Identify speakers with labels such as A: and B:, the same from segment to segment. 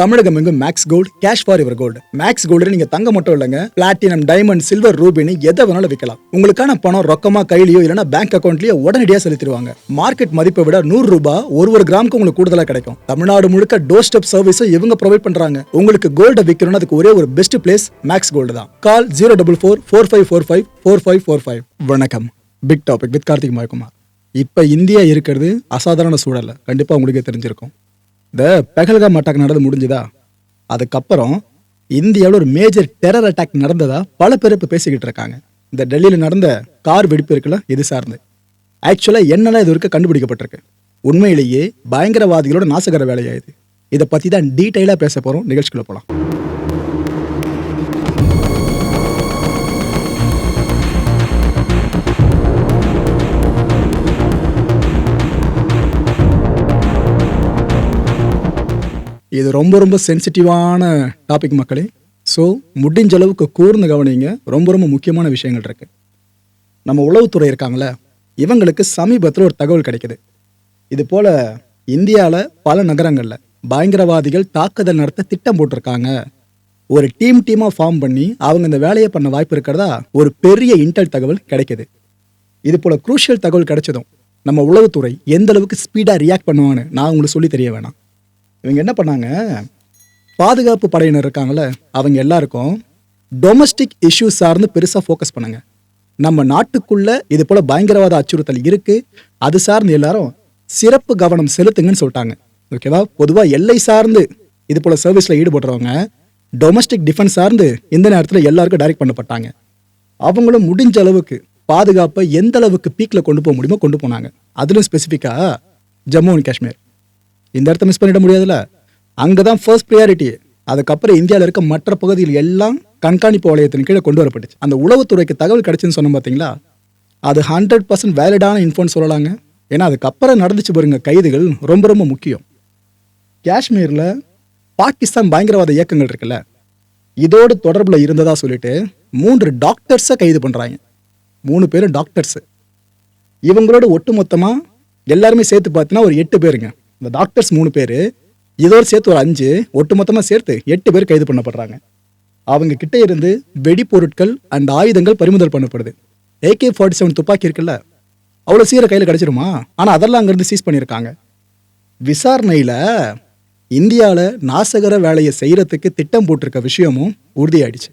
A: தமிழகம் எங்கும் maths gold cash for இவர் gold maths gold நீங்க தங்க மட்டும் இல்லைங்க. பிளாட்டினம் டைமண்ட் சில்வர் ரூபினி எதை வேணாலும் விற்கலாம் உங்களுக்கான பணம் ரொக்கமா கையிலயோ இல்லைன்னா பேங்க் அக்கௌண்ட்லயோ உடனடியாக செலுத்திடுவாங்க. மார்க்கெட் மதிப்பை விட நூறு ரூபாய் ஒரு ஒரு கிராமுக்கு உங்களுக்கு கூடுதலா கிடைக்கும். தமிழ்நாடு முழுக்க டோர் ஸ்டெப் சர்வீஸும் இவங்க ப்ரொவைட் பண்றாங்க. உங்களுக்கு கோல்ட விற்கணும்னு அதுக்கு ஒரே ஒரு பெஸ்ட் பிளேஸ் மேக்ஸ் கோல்டு தான். Call zero double four four five four five four five four five வணக்கம். Big topic with Karthik Mayakumar. இப்போ இந்தியா இருக்கிறது அசாதாரண சூழல்ல. கண்டிப்பாக உங்களுக்கே தெரிஞ்சிருக்கும். இந்த பெகல்காம் அட்டாக் நடந்து முடிஞ்சுதா? அதுக்கப்புறம் இந்தியாவில் ஒரு மேஜர் டெரர் அட்டாக் நடந்ததா பல பேர் இப்போ பேசிக்கிட்டு இருக்காங்க. இந்த டெல்லியில் நடந்த கார் வெடிப்பு இருக்குல்ல இது சார்ந்து. ஆக்சுவலாக என்னெல்லாம் இது வரைக்கும் கண்டுபிடிக்கப்பட்டிருக்கு. உண்மையிலேயே பயங்கரவாதிகளோட நாசகர வேலையாயுது. இதை பற்றி தான் டீட்டெயிலாக பேச போகிறோம் நிகழ்ச்சிக்குள்ளே போகலாம் இது ரொம்ப ரொம்ப சென்சிட்டிவான டாபிக் மக்களே. ஸோ முடிஞ்ச அளவுக்கு கூர்ந்து கவனிங்க. ரொம்ப ரொம்ப முக்கியமான விஷயங்கள் இருக்குது நம்ம உளவுத்துறை இருக்காங்களே இவங்களுக்கு சமீபத்தில் ஒரு தகவல் கிடைக்குது. இது போல் இந்தியாவில் பல நகரங்களில் பயங்கரவாதிகள் தாக்குதல் நடத்த திட்டம் போட்டிருக்காங்க. ஒரு டீம் டீமாக ஃபார்ம் பண்ணி அவங்க இந்த வேலையை பண்ண வாய்ப்பு இருக்கிறதா ஒரு பெரிய இன்டெல் தகவல் கிடைக்குது. இது போல் குரூஷியல் தகவல் கிடைச்சதும் நம்ம உளவுத்துறை எந்த அளவுக்கு ஸ்பீடாக ரியாக்ட் பண்ணுவான்னு நான் உங்களுக்கு சொல்லி தெரிய வேணாம். இவங்க என்ன பண்ணாங்க? பாதுகாப்பு படையினர் இருக்காங்கள அவங்க எல்லாருக்கும் டொமஸ்டிக் இஷ்யூஸ் சார்ந்து பெருசாக ஃபோக்கஸ் பண்ணுங்க. நம்ம நாட்டுக்குள்ள இது போல பயங்கரவாத அச்சுறுத்தல் இருக்கு. அது சார்ந்து எல்லாரும் சிறப்பு கவனம் செலுத்துங்கன்னு சொல்லிட்டாங்க. ஓகேவா பொதுவாக எல்லை சார்ந்து இது போல சர்வீஸில் ஈடுபடுறவங்க டொமஸ்டிக் டிஃபென்ஸ் சார்ந்து இந்த நேரத்தில் எல்லாருக்கும் டைரக்ட் பண்ணப்பட்டாங்க. அவங்களும் முடிஞ்ச அளவுக்கு பாதுகாப்பை எந்த அளவுக்கு பீக்கில் கொண்டு போக முடியுமோ கொண்டு போனாங்க. அதிலும் ஸ்பெசிஃபிக்காக ஜம்மு அண்ட் காஷ்மீர். இந்த இடத்த மிஸ் பண்ணிட முடியாதுல்ல? அங்கே தான் ஃபர்ஸ்ட் ப்ரியாரிட்டி அதுக்கப்புறம் இந்தியாவில் இருக்க மற்ற பகுதியில் எல்லாம் கண்காணிப்பு வளையத்தின் கீழே கொண்டு வரப்பட்டுச்சு. அந்த உளவுத்துறைக்கு தகவல் கிடைச்சுன்னு சொன்னோம் பார்த்தீங்களா அது ஹண்ட்ரட் பர்சன்ட் வேலிடான இன்ஃபோன் சொல்லலாங்க. ஏன்னா அதுக்கப்புறம் நடந்துச்சு பாருங்க கைதுகள் ரொம்ப ரொம்ப முக்கியம். காஷ்மீரில் பாகிஸ்தான் பயங்கரவாத இயக்கங்கள் இருக்குல்ல? இதோடு தொடர்பில் இருந்ததா சொல்லிட்டு மூன்று டாக்டர்ஸை கைது பண்ணுறாங்க மூணு பேரும் டாக்டர்ஸு இவங்களோட ஒட்டுமொத்தமா எல்லாருமே சேர்த்து பார்த்தீங்கன்னா ஒரு எட்டு பேருங்க. இந்த டாக்டர்ஸ் மூணு பேர் இதோடு சேர்த்து ஒரு அஞ்சு ஒட்டுமொத்தமாக சேர்த்து எட்டு பேர் கைது பண்ணப்படுறாங்க. அவங்க கிட்டே இருந்து வெடிப்பொருட்கள் அண்ட் ஆயுதங்கள் பறிமுதல் பண்ணப்படுது. ஏகே ஃபார்ட்டி செவன் துப்பாக்கி இருக்குல்ல அவ்வளோ சீர கையில் கிடைச்சிருமா? ஆனால் அதெல்லாம் அங்கேருந்து சீஸ் பண்ணியிருக்காங்க. விசாரணையில் இந்தியாவில் நாசகர வேலையை செய்கிறதுக்கு திட்டம் போட்டிருக்க விஷயமும் உறுதியாயிடுச்சு.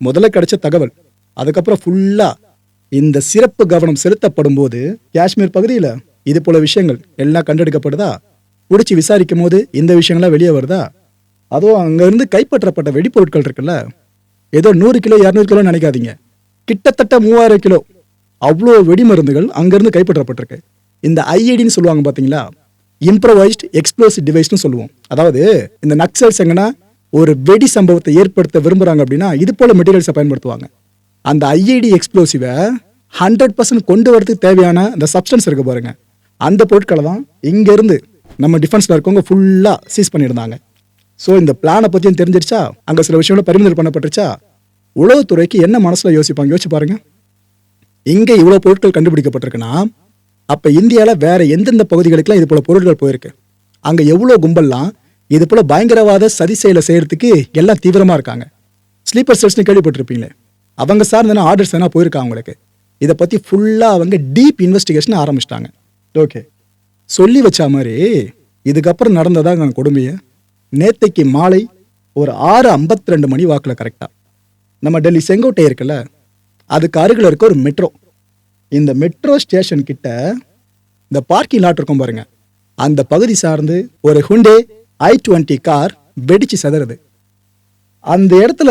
A: முதல்ல கிடைச்ச தகவல் அதுக்கப்புறம் ஃபுல்லாக இந்த சிறப்பு கவனம் செலுத்தப்படும் போது காஷ்மீர் பகுதியில் இது போல விஷயங்கள் எல்லாம் கண்டெடுக்கப்படுதா? பிடிச்சி விசாரிக்கும் போது இந்த விஷயங்கள்லாம் வெளியே வருதா? அதுவும் அங்கேருந்து கைப்பற்றப்பட்ட வெடிப்பொருட்கள் இருக்குல்ல? ஏதோ நூறு கிலோ இரநூறு கிலோ நினைக்காதீங்க. கிட்டத்தட்ட மூவாயிரம் கிலோ. அவ்வளோ வெடிமருந்துகள் அங்கேருந்து கைப்பற்றப்பட்டிருக்கு. இந்த ஐஐடின்னு சொல்லுவாங்க பார்த்தீங்களா இம்ப்ரவைஸ்ட் எக்ஸ்ப்ளோசிவ் டிவைஸ்னு சொல்லுவோம். அதாவது இந்த நக்சல்ஸ் எங்கன்னா ஒரு வெடி சம்பவத்தை ஏற்படுத்த விரும்புகிறாங்க அப்படின்னா இது போல் மெட்டீரியல்ஸை பயன்படுத்துவாங்க. அந்த ஐஐடி எக்ஸ்ப்ளோசிவை ஹண்ட்ரட் பர்சன்ட் கொண்டு வரதுக்கு தேவையான அந்த சப்ஸ்டன்ஸ் இருக்கு பாருங்க. அந்த பொருட்களை தான் இங்கேருந்து நம்ம டிஃபென்ஸில் இருக்கவங்க ஃபுல்லாக சீஸ் பண்ணியிருந்தாங்க. ஸோ இந்த பிளானை பற்றியும் தெரிஞ்சிருச்சா? அங்கே சில விஷயங்கள பறிமுதல் பண்ணப்பட்டுருச்சா? உளவுத்துறைக்கு என்ன மனசில் யோசிப்பாங்க? யோசிச்சு பாருங்க. இங்கே இவ்வளோ பொருட்கள் கண்டுபிடிக்கப்பட்டிருக்குன்னா அப்போ இந்தியாவில் வேற எந்தெந்த பகுதிகளுக்கெல்லாம் இது போல பொருட்கள் போயிருக்கு? அங்கே எவ்வளோ கும்பல்லாம் இது போல பயங்கரவாத சதி செயலை செய்யறதுக்கு எல்லாம் தீவிரமாக இருக்காங்க. ஸ்லீப்பர் செல்ஸ்னு கேள்விப்பட்டிருப்பீங்களே. அவங்க சார்ந்த ஆர்டர்ஸ் எதனா போயிருக்காங்க அவங்களுக்கு இதை பற்றி ஃபுல்லாக அவங்க டீப் இன்வெஸ்டிகேஷன் ஆரம்பிச்சிட்டாங்க. ஓகே சொல்லி வச்ச மாதிரி இதுக்கப்புறம் நடந்ததாங்க கொடுமையை? நேத்தைக்கு மாலை ஒரு ஆறு ஐம்பத்தி ரெண்டு மணி வாக்கில் கரெக்டாக நம்ம டெல்லி செங்கோட்டை இருக்குல்ல அதுக்கு அருகில் இருக்க ஒரு மெட்ரோ இந்த மெட்ரோ ஸ்டேஷன் கிட்ட இந்த பார்க்கிங் லாட் இருக்கும் பாருங்க. அந்த பகுதி சார்ந்து ஒரு ஹுண்டே ஐ டுவெண்ட்டி கார் வெடிச்சு செதறது. அந்த இடத்துல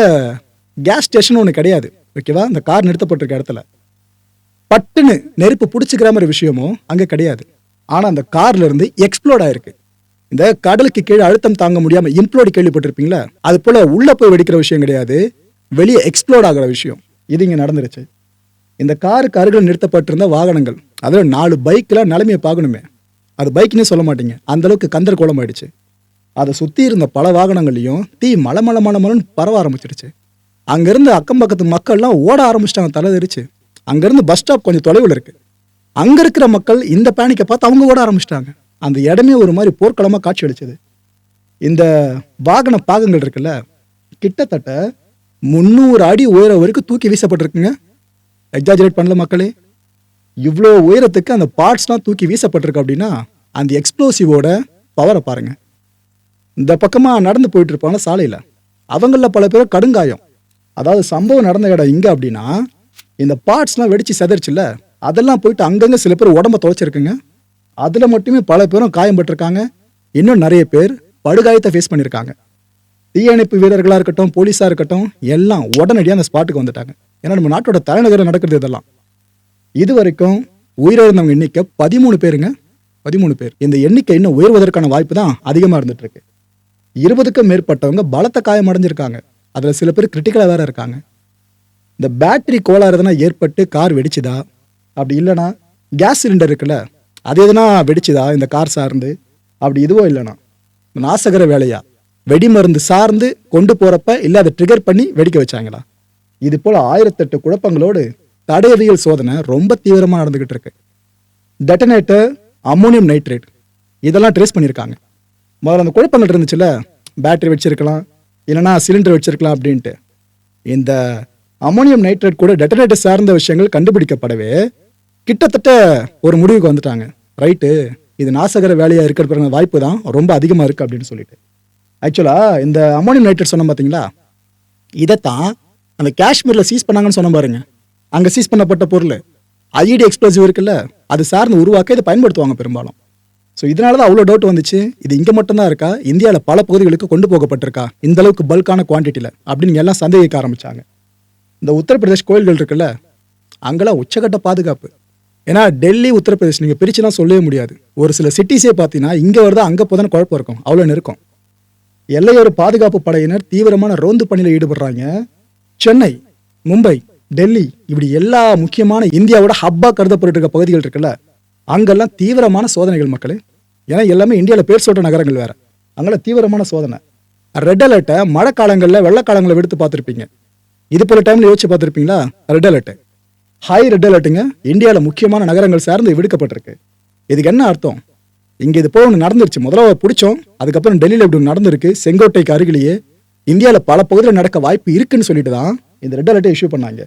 A: கேஸ் ஸ்டேஷன் ஒன்று கிடையாது. ஓகேவா அந்த கார் நிறுத்தப்பட்டிருக்க இடத்துல. பட்டுன்னு நெருப்பு பிடிச்சிக்கிற மாதிரி விஷயமும் அங்கே கிடையாது. ஆனால் அந்த கார்ல இருந்து எக்ஸ்ப்ளோர்ட் ஆயிருக்கு. இந்த கடலுக்கு கீழே அழுத்தம் தாங்க முடியாம இம்ப்ளோடு கேள்விப்பட்டிருப்பீங்களா? அது போல உள்ள போய் வெடிக்கிற விஷயம் கிடையாது. வெளியே எக்ஸ்ப்ளோட் ஆகிற விஷயம். இது இங்கே நடந்துருச்சு. இந்த காருக்கு அருகில் நிறுத்தப்பட்டிருந்த வாகனங்கள். அதில் நாலு பைக்கில் நிலைமையை பார்க்கணுமே. அது பைக்னே சொல்ல மாட்டீங்க. அந்த அளவுக்கு கந்தர் கோலம் ஆயிடுச்சு. அதை சுற்றி இருந்த பல வாகனங்கள்லையும் தீ மலை மலை மலை மலன்னு பரவ ஆரம்பிச்சிருச்சு. அங்கேருந்து அக்கம் பக்கத்து மக்கள்லாம் ஓட ஆரம்பிச்சிட்டாங்க தலை தெரிச்சு அங்கேருந்து பஸ் ஸ்டாப் கொஞ்சம் தொலைவில் இருக்குது அங்கே இருக்கிற மக்கள் இந்த பேனிக்கை பார்த்து அவங்க ஓட ஆரம்பிச்சிட்டாங்க. அந்த இடமே ஒரு மாதிரி போர்க்களமாக காட்சி அளிச்சது. இந்த வாகன பாகங்கள் இருக்குல்ல கிட்டத்தட்ட முந்நூறு அடி உயரம் வரைக்கும் தூக்கி வீசப்பட்டிருக்குங்க. எக்ஸாஜரேட் பண்ணல மக்களே. இவ்வளோ உயரத்துக்கு அந்த பார்ட்ஸ்லாம் தூக்கி வீசப்பட்டிருக்கு அப்படின்னா அந்த எக்ஸ்ப்ளோசிவோட பவரை பாருங்கள் இந்த பக்கமாக நடந்து போயிட்டு இருப்பாங்க சாலையில். அவங்களில் பல பேர் கடுங்காயம். அதாவது சம்பவம் நடந்த இடம் இங்கே அப்படின்னா இந்த பார்ட்ஸ்லாம் வெடித்து செதறிச்சுல அதெல்லாம் போயிட்டு அங்கங்கே சில பேர் உடம்ப தொலைச்சிருக்குங்க. அதில் மட்டுமே பல பேரும் காயம்பட்டிருக்காங்க இன்னும் நிறைய பேர் படுகாயத்தை ஃபேஸ் பண்ணியிருக்காங்க தீயணைப்பு வீரர்களாக இருக்கட்டும் போலீஸாக இருக்கட்டும் எல்லாம் உடனடியாக அந்த ஸ்பாட்டுக்கு வந்துட்டாங்க. ஏன்னா நம்ம நாட்டோட தலைநகரம் நடக்கிறது இதெல்லாம். இது வரைக்கும் உயிரிழந்தவங்க எண்ணிக்கை பதிமூணு பேருங்க. பதிமூணு பேர். இந்த எண்ணிக்கை இன்னும் உயர்வதற்கான வாய்ப்பு தான் அதிகமாக இருந்துட்டு இருக்கு இருபதுக்கும் மேற்பட்டவங்க பலத்த காயம் அடைஞ்சிருக்காங்க. அதில் சில பேர் கிரிட்டிக்கலாக வேற இருக்காங்க. இந்த பேட்டரி கோளாறு எதனா ஏற்பட்டு கார் வெடிச்சுதா? அப்படி இல்லைனா கேஸ் சிலிண்டர் இருக்குல்ல அது எதுனா வெடிச்சுதா? இந்த கார் சார்ந்து. அப்படி இதுவோ இல்லைனா நாசகர வேலையா? வெடிமருந்து சார்ந்து கொண்டு போகிறப்ப இல்லை அதை ட்ரிகர் பண்ணி வெடிக்க வச்சாங்களா? இது போல் ஆயிரத்தெட்டு குழப்பங்களோடு தடயவியல் சோதனை ரொம்ப தீவிரமாக நடந்துகிட்டு இருக்கு. டெட்டனேட்டர் அம்மோனியம் நைட்ரேட் இதெல்லாம் ட்ரேஸ் பண்ணியிருக்காங்க. முதல்ல அந்த குழப்பங்கள் இருந்துச்சுல பேட்டரி வச்சிருக்கலாம் இல்லைனா சிலிண்டர் வச்சிருக்கலாம் அப்படின்ட்டு. இந்த அம்மோனியம் நைட்ரேட் கூட டெட்டனேட்டர் சார்ந்த விஷயங்கள் கண்டுபிடிக்கப்படவே கிட்டத்தட்ட ஒரு முடிவுக்கு வந்துட்டாங்க. ரைட்டு இது நாசகர வேலையாக இருக்கிற வாய்ப்பு தான் ரொம்ப அதிகமாக இருக்குது அப்படின்னு சொல்லிட்டு. ஆக்சுவலாக இந்த அமோனியம் நைட்ரேட் சொன்னோம் பார்த்தீங்களா இதைத்தான் அந்த காஷ்மீரில் சீஸ் பண்ணாங்கன்னு சொன்ன பாருங்க. அங்கே சீஸ் பண்ணப்பட்ட பொருள். ஐடி எக்ஸ்ப்ளோசிவ் இருக்குல்ல அது சார்ந்து உருவாக்க இதை பயன்படுத்துவாங்க பெரும்பாலும். ஸோ இதனால தான் அவ்வளோ டவுட் வந்துச்சு. இது இங்கே மட்டும்தான் இருக்கா? இந்தியாவில் பல பகுதிகளுக்கு கொண்டு போகப்பட்டிருக்கா? இந்த அளவுக்கு பல்கான குவான்டிட்டியில் அப்படின்னு எல்லாம் சந்தேகிக்க ஆரம்பித்தாங்க இந்த உத்தரப்பிரதேஷ் கோயில்கள் இருக்குல்ல அங்கெல்லாம் உச்சகட்ட பாதுகாப்பு. ஏன்னா டெல்லி உத்தரப்பிரதேஷ் நீங்கள் பிரிச்சுலாம் சொல்லவே முடியாது. ஒரு சில சிட்டிஸே பார்த்தீங்கன்னா இங்கே வருதா அங்கே போதான குழப்பம் இருக்கும். அவ்வளோ நெருக்கம். எல்லையோர பாதுகாப்பு படையினர் தீவிரமான ரோந்து பணியில் ஈடுபடுறாங்க. சென்னை மும்பை டெல்லி இப்படி எல்லா முக்கியமான இந்தியாவோட ஹப்பா கருதப்பட்டு இருக்க பகுதிகள் இருக்குல்ல அங்கெல்லாம் தீவிரமான சோதனைகள் மக்களே. ஏன்னா எல்லாமே இந்தியாவில் பேர் சொல்கிற நகரங்கள் வேறு. அங்கெல்லாம் தீவிரமான சோதனை. ரெட் அலர்ட்டை மழை காலங்களில் வெள்ளக்காலங்களில் விடுத்து பார்த்துருப்பீங்க. இது போல டைமில் யோசிச்சு பார்த்துருப்பீங்களா? ரெட் அலர்ட்டு ஹை ரெட் அலர்ட்டுங்க இந்தியாவில் முக்கியமான நகரங்கள் சார்ந்து விடுக்கப்பட்டிருக்கு. இதுக்கு என்ன அர்த்தம்? இங்கே இது போல ஒன்று நடந்துருச்சு. முதல்ல பிடிச்சோம். அதுக்கப்புறம் டெல்லியில் இப்படி நடந்திருக்கு. செங்கோட்டைக்கு அருகிலேயே இந்தியாவில் பல பகுதியில் நடக்க வாய்ப்பு இருக்குன்னு சொல்லிட்டு தான் இந்த ரெட் அலர்ட்டை இஷ்யூ பண்ணாங்க.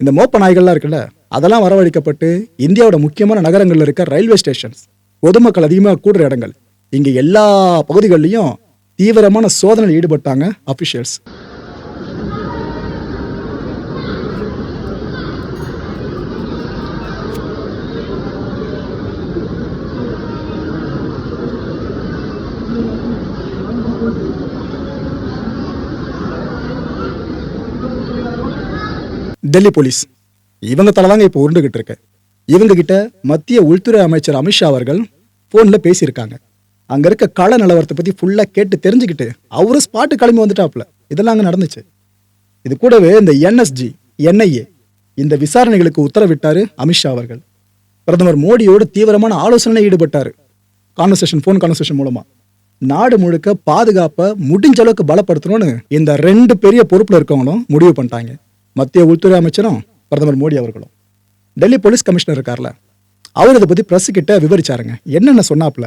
A: இந்த மோப்ப நாய்கள்லாம் இருக்குல்ல அதெல்லாம் வரவழைக்கப்பட்டு இந்தியாவோட முக்கியமான நகரங்களில் இருக்க ரயில்வே ஸ்டேஷன்ஸ் பொதுமக்கள் அதிகமாக கூடுற இடங்கள். இங்கே எல்லா பகுதிகள்லையும் தீவிரமான சோதனையில் ஈடுபட்டாங்க அபிஷியல்ஸ் டெல்லி போலீஸ். இவங்க தலைதாங்க இப்போ உருண்டுகிட்டு இருக்கு. இவங்க கிட்ட மத்திய உள்துறை அமைச்சர் அமித்ஷா அவர்கள் ஃபோனில் பேசியிருக்காங்க. அங்க இருக்க கள நிலவரத்தை பத்தி ஃபுல்லா கேட்டு தெரிஞ்சுக்கிட்டு அவரும் ஸ்பாட்டு கிளம்பி வந்துட்டாப்ல இதெல்லாம் அங்க நடந்துச்சு. இது கூடவே இந்த என்எஸ்ஜி என்ஐஏ இந்த விசாரணைகளுக்கு உத்தரவிட்டாரு அமித்ஷா அவர்கள். பிரதமர் மோடியோடு தீவிரமான ஆலோசனையில் ஈடுபட்டாரு. கான்வர்சேஷன் ஃபோன் கான்வர்சேஷன் மூலமா. நாடு முழுக்க பாதுகாப்பை முடிஞ்ச அளவுக்கு பலப்படுத்தணும்னு இந்த ரெண்டு பெரிய பொறுப்புல இருக்கவங்களும் முடிவு பண்ணிட்டாங்க. மத்திய உள்துறை அமைச்சரும் பிரதமர் மோடி அவர்களும். டெல்லி போலீஸ் கமிஷனர் இருக்கார்ல அவர் இதை பற்றி பிரஸ் கிட்ட விவரிச்சாருங்க. என்னென்ன சொன்னாப்ல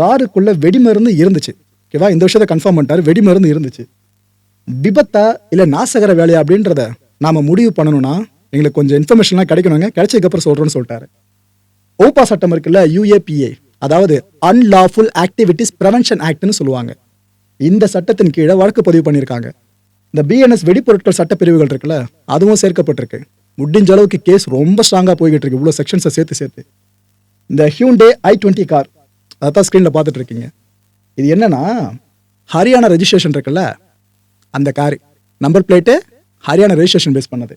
A: காருக்குள்ள வெடிமருந்து இருந்துச்சு. ஓகேவா? இந்த விஷயத்தை கன்ஃபார்ம் பண்ணிட்டாரு. வெடிமருந்து இருந்துச்சு. விபத்தா இல்லை நாசகர வேலையா அப்படின்றத நாம முடிவு பண்ணணும்னா எங்களுக்கு கொஞ்சம் இன்ஃபர்மேஷன்லாம் கிடைக்கணுங்க. கிடைச்சதுக்கப்புறம் சொல்கிறோன்னு சொல்லிட்டாரு. ஓபா சட்டம் இருக்குல்ல யூஏபிஏ அதாவது அன்லாஃபுல் ஆக்டிவிட்டிஸ் ப்ரெவென்ஷன் ஆக்ட்னு சொல்லுவாங்க. இந்த சட்டத்தின் கீழே வழக்கு பதிவு பண்ணியிருக்காங்க. இந்த பிஎன்எஸ் வெடிப்பொருட்கள் சட்டப்பிரிவுகள் இருக்குல்ல அதுவும் சேர்க்கப்பட்டிருக்கு. முடிஞ்ச அளவுக்கு கேஸ் ரொம்ப ஸ்ட்ராங்காக போய்கிட்டு இருக்கு இவ்வளோ செக்ஷன்ஸை சேர்த்து சேர்த்து. இந்த ஹியூண்டே ஐ டுவெண்ட்டி கார் அதான் ஸ்க்ரீனில் பார்த்துட்டு இருக்கீங்க இது என்னன்னா ஹரியானா ரெஜிஸ்ட்ரேஷன் இருக்குல்ல அந்த car number plate Haryana registration base பண்ணது.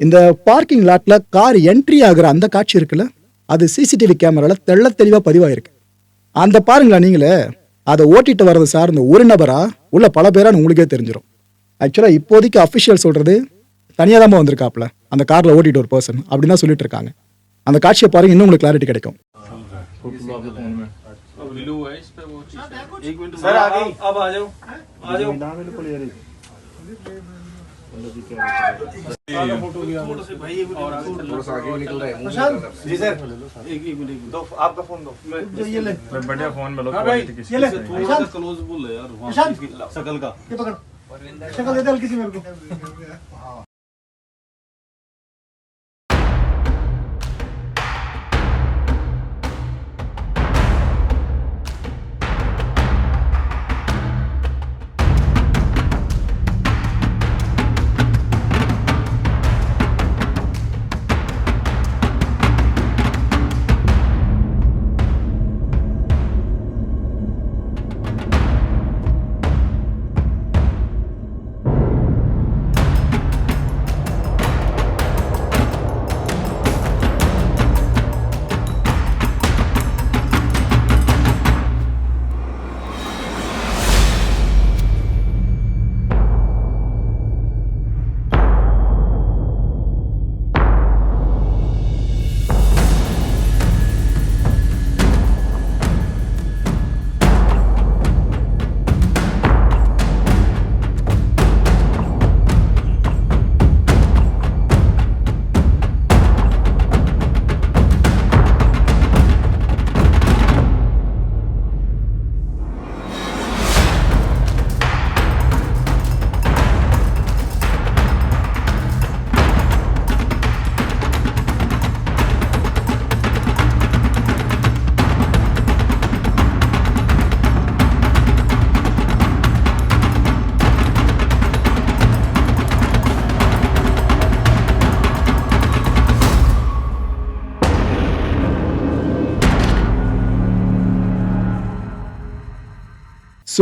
A: இந்த பார்க்கிங் லாட்டில் கார் என்ட்ரி ஆகிற அந்த காட்சி இருக்குல்ல அது சிசிடிவி கேமராவில் தெள்ள தெளிவாக பதிவாயிருக்கு. அந்த பாருங்களா நீங்களே அதை ஓட்டிட்டு வர்றது சார்ந்த ஒரு நபரா உள்ள பல பேரான்னு உங்களுக்கே தெரிஞ்சிடும் ஆக்சுவலா இப்போதைக்கு அஃபிஷியல் சொல்றது தனியாக தான் வந்திருக்காப்ல அந்த கார்ல ஓட்டிட்டு ஒரு பர்சன் அப்படின்னு தான் சொல்லிட்டு இருக்காங்க அந்த காட்சியை பாருங்க இன்னும் உங்களுக்கு கிளாரிட்டி கிடைக்கும்
B: अब ब्लू है इस पे वो चीज
C: एक मिनट
B: सर आ
C: अब
B: गई
C: अब आ जाओ आ जाओ
B: जी सर एक एक मिनट दो आपका फोन दो
C: ये ले
D: मैं बढ़िया फोन में लोग
B: हाँ भाई
D: क्वालिटी किसी
C: ये ले
D: से नहीं।
B: थोड़ा
C: ईशान।
B: सा क्लोज बोल यार वहाँ
C: ईशान।
B: की शक्ल
C: दे दे हल्की सी मेरे को। हाँ।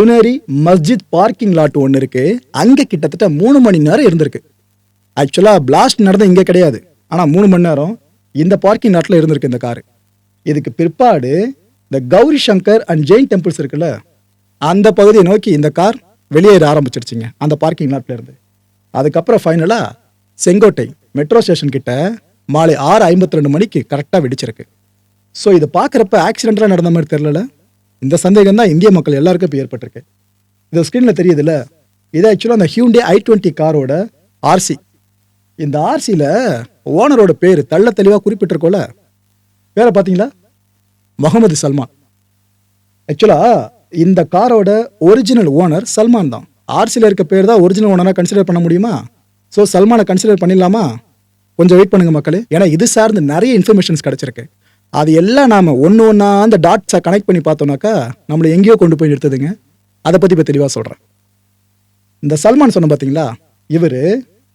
A: சுனேரி மஸ்ஜித் பார்க்கிங் லாட் ஒன்று இருக்கு. அங்கே கிட்டத்தட்ட மூணு மணி நேரம் இருந்திருக்கு. ஆக்சுவலாக பிளாஸ்ட் நடந்த இங்கே கிடையாது. ஆனால் மூணு மணி நேரம் இந்த பார்க்கிங் லாட்டில் இருந்திருக்கு இந்த காரு. இதுக்கு பிற்பாடு இந்த கௌரி சங்கர் அண்ட் ஜெயின் டெம்பிள்ஸ் இருக்குல்ல அந்த பகுதியை நோக்கி இந்த கார் வெளியேற ஆரம்பிச்சிருச்சுங்க அந்த பார்க்கிங் லாட்ல இருந்து. அதுக்கப்புறம் ஃபைனலாக செங்கோட்டை மெட்ரோ ஸ்டேஷன் கிட்ட மாலை ஆறு ஐம்பத்தி ரெண்டு மணிக்கு கரெக்டாக வெடிச்சிருக்கு. ஸோ இதை பார்க்குறப்ப ஆக்சிடென்ட்லாம் நடந்த மாதிரி தெரிலல இந்த சந்தேகம் தான் இந்திய மக்கள் எல்லாருக்கும் இப்போ ஏற்பட்டிருக்கு. இந்த ஸ்க்ரீனில் தெரியுதுல்ல? இது ஆக்சுவலாக அந்த ஹியூண்டே ஐ டுவெண்ட்டி காரோட ஆர்சி இந்த ஆர்சியில் ஓனரோட பேர் தள்ள தெளிவாக குறிப்பிட்டிருக்கோல பேரை பார்த்தீங்களா? முகமது சல்மான். ஆக்சுவலாக இந்த காரோட ஒரிஜினல் ஓனர் சல்மான் தான். ஆர்சியில் இருக்க பேர் தான் ஒரிஜினல் ஓனராக கன்சிடர் பண்ண முடியுமா? ஸோ சல்மானை கன்சிடர் பண்ணிடலாமா? கொஞ்சம் வெயிட் பண்ணுங்க மக்களே. ஏன்னா இது சார்ந்து நிறைய இன்ஃபர்மேஷன்ஸ் கிடைச்சிருக்கு. அது எல்லாம் நாம் ஒன்று ஒன்றா அந்த டாட்ஸை கனெக்ட் பண்ணி பார்த்தோம்னாக்கா நம்மளை எங்கேயோ கொண்டு போய் நிறுத்துதுங்க. அதை பற்றி இப்போ தெளிவாக சொல்கிறேன் இந்த சல்மான் சொன்ன பார்த்தீங்களா இவர்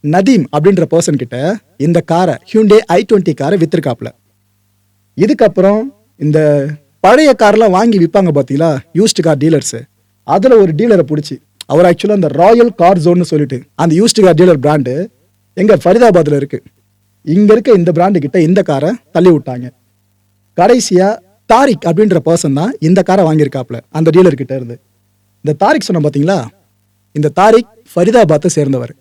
A: நதீம் அப்படின்ற பர்சன் கிட்ட இந்த காரை ஹியூண்டே ஐ டுவெண்ட்டி காரை விற்றுருக்காப்புல இதுக்கப்புறம் இந்த பழைய கார்லாம் வாங்கி விற்பாங்க பார்த்தீங்களா யூஸ்டு கார் டீலர்ஸு அதில் ஒரு டீலரை பிடிச்சி அவர் ஆக்சுவலாக அந்த ராயல் கார் ஜோன்னு சொல்லிட்டு அந்த யூஸ்டு கார் டீலர் பிராண்டு எங்கள் ஃபரிதாபாத்தில் இருக்குது இங்கே இருக்க இந்த பிராண்டு கிட்ட இந்த காரை தள்ளி விட்டாங்க. கடைசியா தாரிக் அப்படின்ற பர்சன் தான் இந்த காரை வாங்கியிருக்காப்ல அந்த டீலர் கிட்ட இருந்து. இந்த தாரிக் சொன்ன பார்த்தீங்களா இந்த தாரிக் ஃபரிதாபாத்தை சேர்ந்தவர்.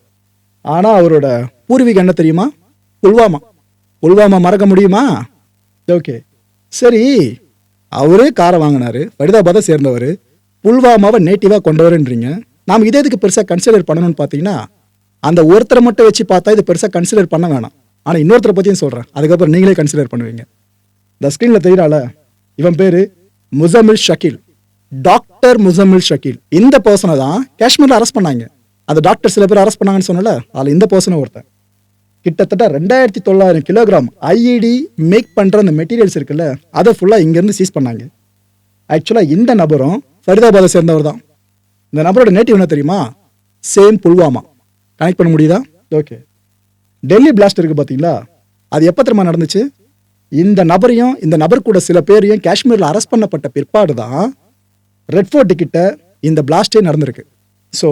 A: ஆனா அவரோட பூர்வீகம் என்ன தெரியுமா? புல்வாமா. புல்வாமா மறக்க முடியுமா? ஓகே சரி அவரே காரை வாங்கினாரு ஃபரிதாபாத்தை சேர்ந்தவர். புல்வாமாவை நேட்டிவாக கொண்டவருன்றீங்க. நாம் இதே இதுக்கு பெருசாக கன்சிடர் பண்ணணும்னு பார்த்தீங்கன்னா அந்த ஒருத்தரை மட்டும் வச்சு பார்த்தா இது பெருசாக கன்சிடர் பண்ண வேணாம். ஆனால் இன்னொருத்தரை பற்றியும் சொல்கிறேன் அதுக்கப்புறம் நீங்களே கன்சிடர் பண்ணுவீங்க. இந்த ஸ்க்ரீனில் தெரியறால இவன் பேர் முசமில் ஷக்கீல். டாக்டர் முசமில் ஷக்கீல். இந்த பர்சனை தான் காஷ்மீரில் அரெஸ்ட் பண்ணாங்க. அந்த டாக்டர் சில பேர் அரெஸ்ட் பண்ணாங்கன்னு சொன்னல அதில் இந்த பர்சனை ஒருத்தன். கிட்டத்தட்ட ரெண்டாயிரத்தி தொள்ளாயிரம் கிலோகிராம் ஐஇடி மேக் பண்ணுற அந்த மெட்டீரியல்ஸ் இருக்குல்ல அதை ஃபுல்லாக இங்கேருந்து சீஸ் பண்ணாங்க. ஆக்சுவலாக இந்த நபரும் ஃபரிதாபாதை சேர்ந்தவர் தான். இந்த நபரோட நேட்டிவ் என்ன தெரியுமா? சேம் புல்வாமா. கனெக்ட் பண்ண முடியுதா? ஓகே டெல்லி பிளாஸ்ட் இருக்கு பார்த்தீங்களா அது எப்போ திரும்ப நடந்துச்சு? இந்த நபரையும் இந்த நபர் கூட சில பேரையும் காஷ்மீரில் அரெஸ்ட் பண்ணப்பட்ட பிற்பாடு தான் ரெட் ஃபோர்ட்டு கிட்ட இந்த பிளாஸ்டே நடந்திருக்கு. ஸோ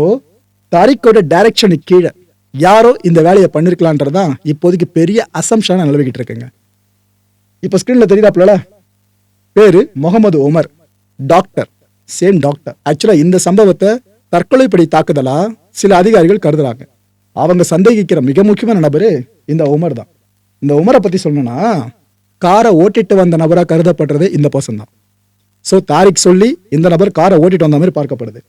A: தாரிக்கோட டைரக்ஷனுக்கு கீழே யாரோ இந்த வேலையை பண்ணிருக்கலான்றது தான் இப்போதைக்கு பெரிய அசம்ஷனாக நிலவிக்கிட்டு இருக்குங்க. இப்போ ஸ்க்ரீனில் தெரியுதாப்புல பேரு Mohammed Umar doctor same doctor ஆக்சுவலாக இந்த சம்பவத்தை தற்கொலைப்படி தாக்குதலா சில அதிகாரிகள் கருதுறாங்க. அவங்க சந்தேகிக்கிற மிக முக்கியமான நபரு இந்த உமர் தான். இந்த உமரை பற்றி சொல்லணும்னா காரை ஓட்டிட்டு வந்த நபராக கருதப்படுறது இந்த பர்சன் தான். ஸோ தாரிக் சொல்லி இந்த நபர் காரை ஓட்டிட்டு வந்த மாதிரி பார்க்கப்படுது.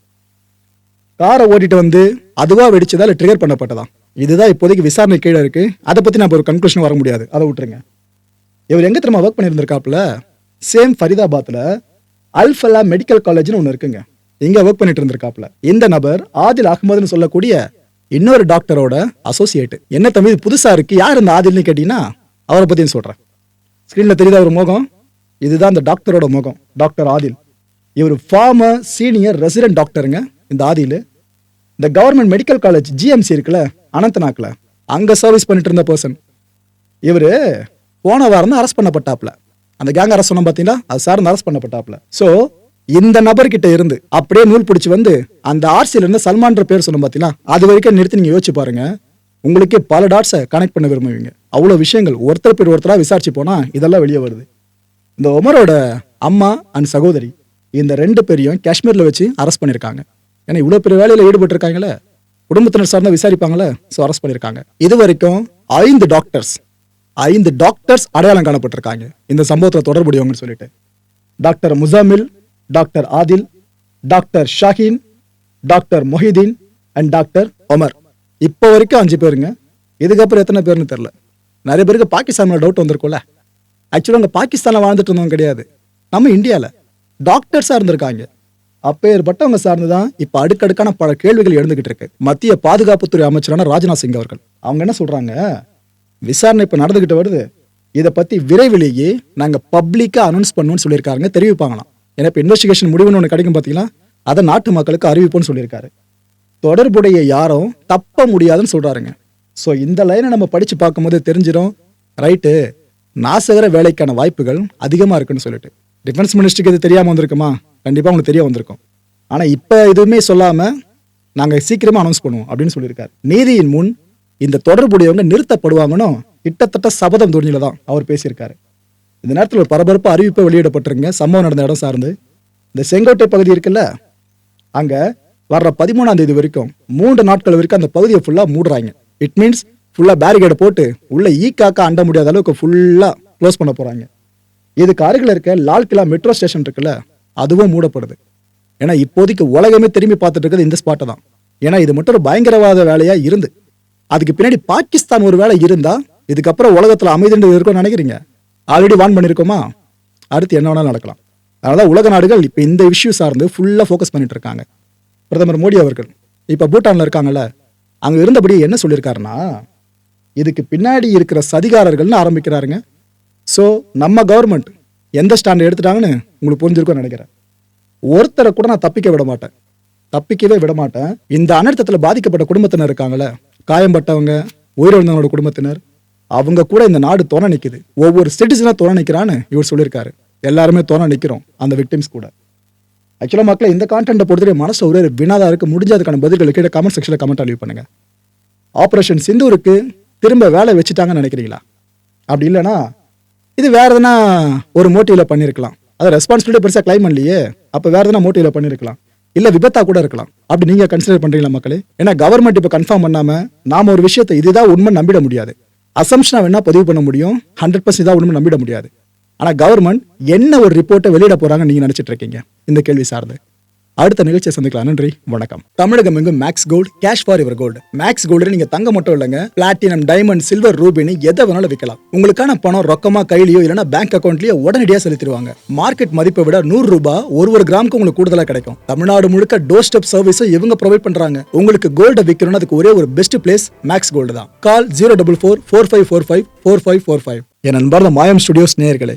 A: காரை ஓட்டிட்டு வந்து அதுவாக வெடிச்சதா இல்லை ட்ரிகர் பண்ணப்பட்டதா இதுதான் இப்போதைக்கு விசாரணை கீழே இருக்கு. அதை பற்றி நான் ஒரு கன்க்ளூஷன் வர முடியாது. அதை விட்டுருங்க. இவர் எங்கே திரும்ப ஒர்க் பண்ணியிருந்திருக்காப்புல சேம் ஃபரிதாபாத்தில் அல்ஃபலா மெடிக்கல் காலேஜ்னு ஒன்று இருக்குங்க. இங்கே ஒர்க் பண்ணிட்டு இருந்திருக்காப்புல. இந்த நபர் ஆதில் அகமதுன்னு சொல்லக்கூடிய இன்னொரு டாக்டரோட அசோசியேட் என்ன தம்பி புதுசாக இருக்குது இருக்கு. யார் இந்த ஆதில்னு கேட்டிங்கன்னா அவரை பற்றியும் சொல்கிறேன் ஸ்க்ரீனில் தெரியுதா ஒரு முகம். இதுதான் இந்த டாக்டரோட முகம். டாக்டர் ஆதில். இவர் ஃபார்மர் சீனியர் ரெசிடென்ட் டாக்டருங்க இந்த ஆதில். இந்த கவர்மெண்ட் மெடிக்கல் காலேஜ் ஜிஎம்சி இருக்குல்ல அனந்தநாக்கில் அங்கே சர்வீஸ் பண்ணிட்டு இருந்த பர்சன் இவர் போன வாரம் தான் அரெஸ்ட் பண்ணப்பட்டாப்ல. அந்த கேங் அரெஸ்ட் சொன்னோம் பார்த்தீங்களா அது சார்ந்து அரெஸ்ட் பண்ணப்பட்டாப்ல. ஸோ இந்த நபர்கிட்ட இருந்து அப்படியே நூல் பிடிச்சி வந்து அந்த ஆர்சியில இருந்து சல்மான்ற பேர் சொன்னோம் பார்த்தீங்களா அது வரைக்கும் நிறுத்தி நீங்கள் யோசிச்சு பாருங்க. உங்களுக்கே பல டாட்ஸை கனெக்ட் பண்ண விரும்புவீங்க. அவ்வளோ விஷயங்கள் ஒருத்தர் பேர் ஒருத்தராக விசாரிச்சு போனால் இதெல்லாம் வெளியே வருது. இந்த உமரோட அம்மா அண்ட் சகோதரி இந்த ரெண்டு பேரையும் காஷ்மீரில் வச்சு அரெஸ்ட் பண்ணியிருக்காங்க ஏன்னா இவ்வளோ பெரிய வேலையில் ஈடுபட்டிருக்காங்களே. குடும்பத்தினர் சார்ந்த விசாரிப்பாங்களே ஸோ அரெஸ்ட் பண்ணியிருக்காங்க இது வரைக்கும் ஐந்து டாக்டர்ஸ் ஐந்து டாக்டர்ஸ் அடையாளம் காணப்பட்டிருக்காங்க. இந்த சம்பவத்தில் தொடர்புடையவங்கன்னு சொல்லிட்டு. Doctor Muzammil doctor Adil doctor Shaheen doctor Mohiuddin and doctor Omar இப்போ வரைக்கும் அஞ்சு பேருங்க. இதுக்கப்புறம் எத்தனை பேர்னு தெரில. நிறைய பேருக்கு பாகிஸ்தானில் டவுட் வந்திருக்கும்ல. ஆக்சுவலாக அங்கே பாகிஸ்தானில் வாழ்ந்துட்டு இருந்தவங்க கிடையாது. நம்ம இந்தியாவில் டாக்டர்ஸாக இருந்திருக்காங்க. அப்பேற்பட்டவங்க சார்ந்து தான் இப்போ அடுக்கடுக்கான பல கேள்விகள் எழுந்துகிட்டு இருக்கு. மத்திய பாதுகாப்புத்துறை அமைச்சரான ராஜ்நாத் சிங் அவர்கள். அவங்க என்ன சொல்கிறாங்க விசாரணை இப்போ நடந்துக்கிட்டு வருது. இதை பற்றி விரைவிலேயே நாங்கள் பப்ளிக்காக அனௌன்ஸ் பண்ணுவோம்னு சொல்லியிருக்காங்க தெரிவிப்பாங்களாம். ஏன்னா இப்போ இன்வெஸ்டிகேஷன் முடிவுன்னு ஒன்று கிடைக்கும் பார்த்தீங்களா அதை நாட்டு மக்களுக்கு அறிவிப்போம்னு சொல்லியிருக்காரு. தொடர்புடைய யாரும் தப்ப முடியாதுன்னு சொல்கிறாருங்க ஸோ இந்த லைனை நம்ம படித்து பார்க்கும்போது தெரிஞ்சிடும் ரைட்டு நாசகர வேலைக்கான வாய்ப்புகள் அதிகமாக இருக்குன்னு சொல்லிட்டு. டிஃபென்ஸ் மினிஸ்டருக்கு இது தெரியாமல் வந்திருக்குமா? கண்டிப்பாக உங்களுக்கு தெரிய வந்திருக்கும். ஆனால் இப்போ எதுவுமே சொல்லாமல் நாங்கள் சீக்கிரமாக அனௌன்ஸ் பண்ணுவோம் அப்படின்னு சொல்லியிருக்காரு. நீதியின் முன் இந்த தொடர்புடையவங்க நிறுத்தப்படுவாங்கன்னு கிட்டத்தட்ட சபதம் துணியில் தான் அவர் பேசியிருக்காரு. இந்த நேரத்தில் ஒரு பரபரப்பு அறிவிப்பை வெளியிடப்பட்டிருங்க சம்பவம் நடந்த இடம் சார்ந்து. இந்த செங்கோட்டை பகுதி இருக்குல்ல அங்கே வர்ற பதிமூணாம் தேதி வரைக்கும் மூன்று நாட்கள் வரைக்கும் அந்த பகுதியை ஃபுல்லாக மூடுறாங்க. இட் மீன்ஸ் ஃபுல்லாக பேரிகேடை போட்டு உள்ளே ஈ e காக்கா அண்ட முடியாத அளவுக்கு ஃபுல்லாக க்ளோஸ் பண்ண போகிறாங்க இதுக்கு அருகில் இருக்க லால் கிலா மெட்ரோ ஸ்டேஷன் இருக்குல்ல அதுவும் மூடப்படுது. ஏன்னா இப்போதைக்கு உலகமே திரும்பி பார்த்துட்டு இருக்கிறது இந்த ஸ்பாட்டை தான். ஏன்னா இது மட்டும் ஒரு பயங்கரவாத வேலையாக இருந்து. அதுக்கு பின்னாடி பாகிஸ்தான் ஒரு வேலை இருந்தால் இதுக்கப்புறம் உலகத்தில் அமைதின்றது இருக்கும்னு நினைக்கிறீங்க? ஆல்ரெடி வான் பண்ணியிருக்கோமா அடுத்து என்ன வேணாலும் நடக்கலாம். அதனால உலக நாடுகள் இப்போ இந்த இஷ்யூ சார்ந்து ஃபுல்லாக ஃபோக்கஸ் பண்ணிட்டு இருக்காங்க. பிரதமர் மோடி அவர்கள். இப்போ பூட்டானில் இருக்காங்கல்ல அங்கே இருந்தபடி என்ன சொல்லியிருக்காருன்னா இதுக்கு பின்னாடி இருக்கிற சதிகாரர்கள்னு ஆரம்பிக்கிறாருங்க. ஸோ நம்ம கவர்மெண்ட் எந்த ஸ்டாண்ட் எடுத்துட்டாங்கன்னு உங்களுக்கு புரிஞ்சிருக்கும்னு நினைக்கிறேன். ஒருத்தரை கூட நான் தப்பிக்க விட மாட்டேன். தப்பிக்கவே விட மாட்டேன். இந்த அனர்த்தத்தில் பாதிக்கப்பட்ட குடும்பத்தினர் இருக்காங்கல்ல காயம்பட்டவங்க உயிரிழந்தவங்களோட குடும்பத்தினர் அவங்க கூட இந்த நாடு துணை நிற்குது ஒவ்வொரு சிட்டிசனாக துணை நிற்கிறான்னு இவர் சொல்லியிருக்காரு. எல்லாருமே துணை நிற்கிறோம் அந்த விக்டிம்ஸ் கூட. ஆக்சுவலாக மக்களை இந்த கான்டென்ட்டை பொறுத்தவரை மனசு ஒரே வினாதாக இருக்குது முடிஞ்ச அதுக்கான பதில்கள் கீழே கமெண்ட் செக்ஷனில் கமெண்ட் அழிவு பண்ணுங்கள் ஆப்ரேஷன் சிந்தூருக்கு திரும்ப வேலை வச்சுட்டாங்கன்னு நினைக்கிறீங்களா? அப்படி இல்லைன்னா இது வேற எதனா ஒரு மோட்டிவ்ல பண்ணியிருக்கலாம் அதை ரெஸ்பான்சிபிலிட்டி பெருசாக கிளைம் பண்ணலையே அப்போ வேறு எதனா மோட்டிவில் பண்ணியிருக்கலாம் இல்லை விபத்தாக கூட இருக்கலாம். அப்படி நீங்கள் கன்சிடர் பண்ணுறீங்களா மக்களே? ஏன்னா கவர்மெண்ட் இப்போ கன்ஃபார்ம் பண்ணாமல் நாம் ஒரு விஷயத்தை இதுதான் உண்மை நம்பிட முடியாது. அசம்ஷனாக வேணால் பதிவு பண்ண முடியும். ஹண்ட்ரட் பர்சன்ட் இதாக உண்மை நம்பிட முடியாது. ஆனால் கவர்மெண்ட் என்ன ஒரு ரிப்போர்ட்டை வெளியிட போறாங்க நீங்க நினைச்சிட்டு இருக்கீங்க? இந்த கேள்வி சார்ந்து. அடுத்த நிகழ்ச்சியை சந்திக்கலாம். நன்றி வணக்கம். தமிழகம் எங்கும் max gold cash for your gold max gold நீங்க தங்க மட்டும் இல்லைங்க. பிளாட்டினம் டைமண்ட் சில்வர் ரூபினி எதை வேணாலும் விற்கலாம். உங்களுக்கான பணம் ரொக்கமா கையிலயோ இல்லைனா பேங்க் அக்கௌண்ட்லயோ உடனடியாக செலுத்திடுவாங்க. மார்க்கெட் மதிப்பை விட நூறு ரூபாய் ஒரு ஒரு கிராமுக்கு உங்களுக்கு கூடுதலா கிடைக்கும். தமிழ்நாடு முழுக்க டோர் ஸ்டெப் சர்வீஸும் இவங்க ப்ரொவைட் பண்றாங்க. உங்களுக்கு கோல்ட விற்கணும்னு அதுக்கு ஒரே ஒரு பெஸ்ட் பிளேஸ் மேக்ஸ் கோல்டு தான் call zero double four four five four five four five four five என் நண்பர் மாயம் ஸ்டுடியோஸ் நேயர்களே